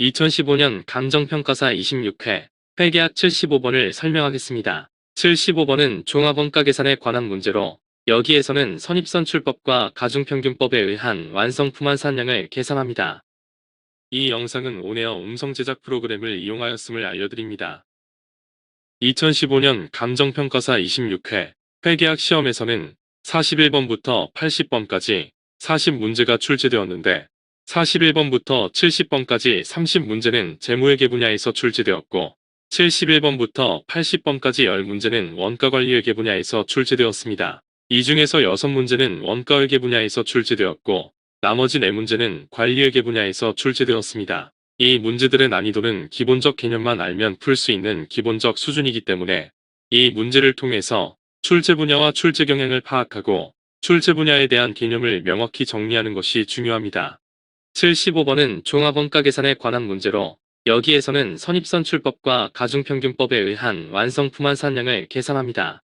2015년 감정평가사 26회 회계학 75번을 설명하겠습니다. 75번은 종합원가 계산에 관한 문제로 여기에서는 선입선출법과 가중평균법에 의한 완성품한 산량을 계산합니다. 이 영상은 온에어 음성 제작 프로그램을 이용하였음을 알려드립니다. 2015년 감정평가사 26회 회계학 시험에서는 41번부터 80번까지 40문제가 출제되었는데 41번부터 70번까지 30문제는 재무회계 분야에서 출제되었고 71번부터 80번까지 10문제는 원가관리회계 분야에서 출제되었습니다. 이 중에서 6문제는 원가회계 분야에서 출제되었고 나머지 4문제는 관리회계 분야에서 출제되었습니다. 이 문제들의 난이도는 기본적 개념만 알면 풀 수 있는 기본적 수준이기 때문에 이 문제를 통해서 출제 분야와 출제 경향을 파악하고 출제 분야에 대한 개념을 명확히 정리하는 것이 중요합니다. 75번은 종합원가 계산에 관한 문제로 여기에서는 선입선출법과 가중평균법에 의한 완성품한 산량을 계산합니다.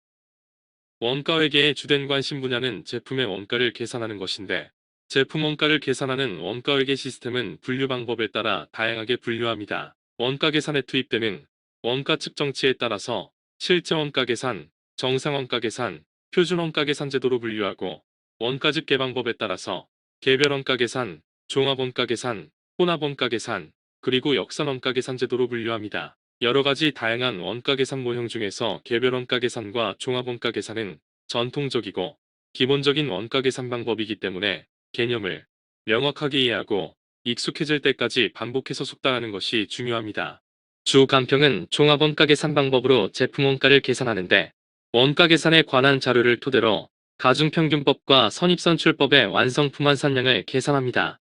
원가회계의 주된 관심 분야는 제품의 원가를 계산하는 것인데 제품 원가를 계산하는 원가회계 시스템은 분류 방법에 따라 다양하게 분류합니다. 원가 계산에 투입되는 원가 측정치에 따라서 실제 원가 계산, 정상 원가 계산, 표준 원가 계산 제도로 분류하고 원가 집 계 방법에 따라서 개별 원가 계산, 종합 원가 계산, 혼합 원가 계산, 그리고 역산 원가 계산 제도로 분류합니다. 여러 가지 다양한 원가 계산 모형 중에서 개별 원가 계산과 종합 원가 계산은 전통적이고 기본적인 원가 계산 방법이기 때문에 개념을 명확하게 이해하고 익숙해질 때까지 반복해서 숙달하는 것이 중요합니다. 주 간평은 종합 원가 계산 방법으로 제품 원가를 계산하는데 원가 계산에 관한 자료를 토대로 가중평균법과 선입선출법의 완성품한 산량을 계산합니다.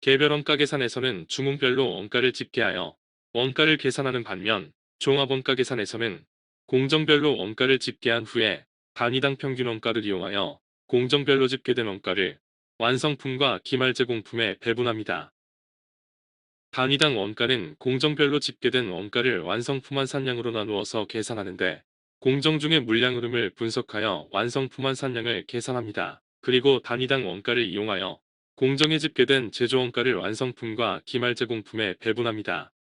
개별 원가 계산에서는 주문별로 원가를 집계하여 원가를 계산하는 반면 종합 원가 계산에서는 공정별로 원가를 집계한 후에 단위당 평균 원가를 이용하여 공정별로 집계된 원가를 완성품과 기말 제공품에 배분합니다. 단위당 원가는 공정별로 집계된 원가를 완성품한 산량으로 나누어서 계산하는데 공정 중의 물량 흐름을 분석하여 완성품한 산량을 계산합니다. 그리고 단위당 원가를 이용하여 공정에 집계된 제조원가를 완성품과 기말 제공품에 배분합니다.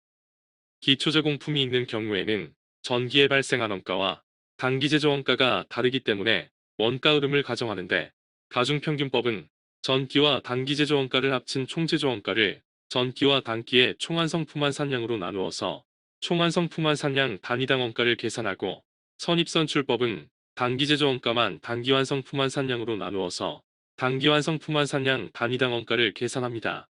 기초 제공품이 있는 경우에는 전기에 발생한 원가와 단기 제조 원가가 다르기 때문에 원가 흐름을 가정하는데 가중평균법은 전기와 단기 제조 원가를 합친 총 제조 원가를 전기와 단기의 총완성품한 산량으로 나누어서 총완성품한 산량 단위당 원가를 계산하고 선입선출법은 단기 제조 원가만 단기 완성품한 산량으로 나누어서 단기 완 성품한 산량 단위당 원가를 계산합니다.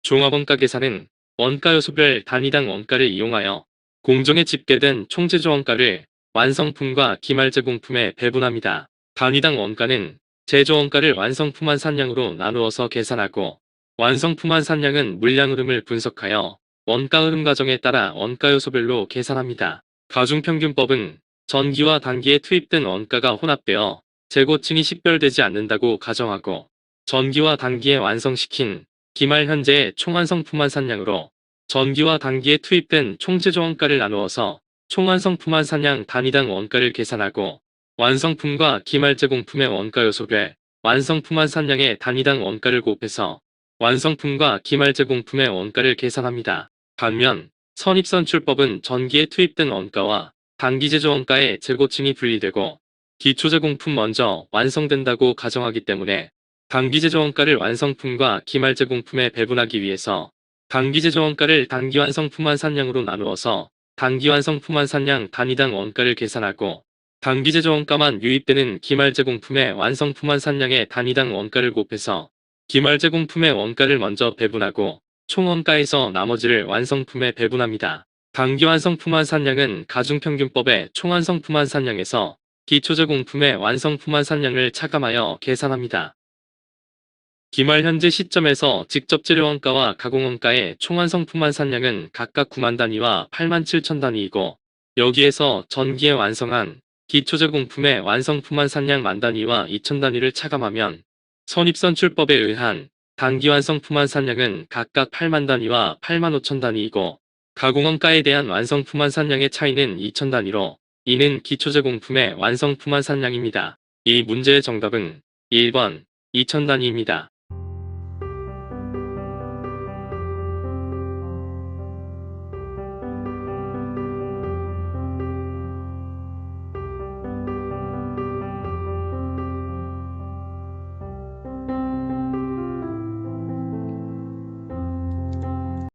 종합원가 계산은 원가 요소별 단위당 원가를 이용하여 공정에 집계된 총제조 원가를 완성품과 기말 제공품에 배분합니다. 단위당 원가는 제조 원가를 완성품한 산량으로 나누어서 계산하고 완성품한 산량은 물량 흐름을 분석하여 원가 흐름 과정에 따라 원가 요소별로 계산합니다. 가중평균법은 전기와 단기에 투입된 원가가 혼합되어 재고층이 식별되지 않는다고 가정하고 전기와 단기에 완성시킨 기말 현재의 총완성품한 산량으로 전기와 단기에 투입된 총제조 원가를 나누어서 총완성품한 산량 단위당 원가를 계산하고 완성품과 기말 제공품의 원가 요소별 완성품한 산량의 단위당 원가를 곱해서 완성품과 기말 제공품의 원가를 계산합니다. 반면 선입선출법은 전기에 투입된 원가와 단기 제조 원가의 재고층이 분리되고 기초 제공품 먼저 완성된다고 가정하기 때문에 단기 제조 원가를 완성품과 기말 제공품에 배분하기 위해서 단기 제조 원가를 단기 완성품한 산량으로 나누어서 단기 완성품한 산량 단위당 원가를 계산하고 단기 제조 원가만 유입되는 기말 제공품의 완성품한 산량의 단위당 원가를 곱해서 기말 제공품의 원가를 먼저 배분하고 총원가에서 나머지를 완성품에 배분합니다. 단기 완성품한 산량은 가중평균법의 총완성품한 산량에서 기초제 공품의 완성품한 산량을 차감하여 계산합니다. 기말 현재 시점에서 직접 재료원가와 가공원가의 총완성품한 산량은 각각 9만 단위와 8만 7천 단위이고 여기에서 전기에 완성한 기초제 공품의 완성품한 산량 만 단위와 2천 단위를 차감하면 선입선 출법에 의한 단기 완성품한 산량은 각각 8만 단위와 8만 5천 단위이고 가공원가에 대한 완성품한 산량의 차이는 2천 단위로 이는 기초제공품의 완성품한 산량입니다. 이 문제의 정답은 1번 2천 단위입니다.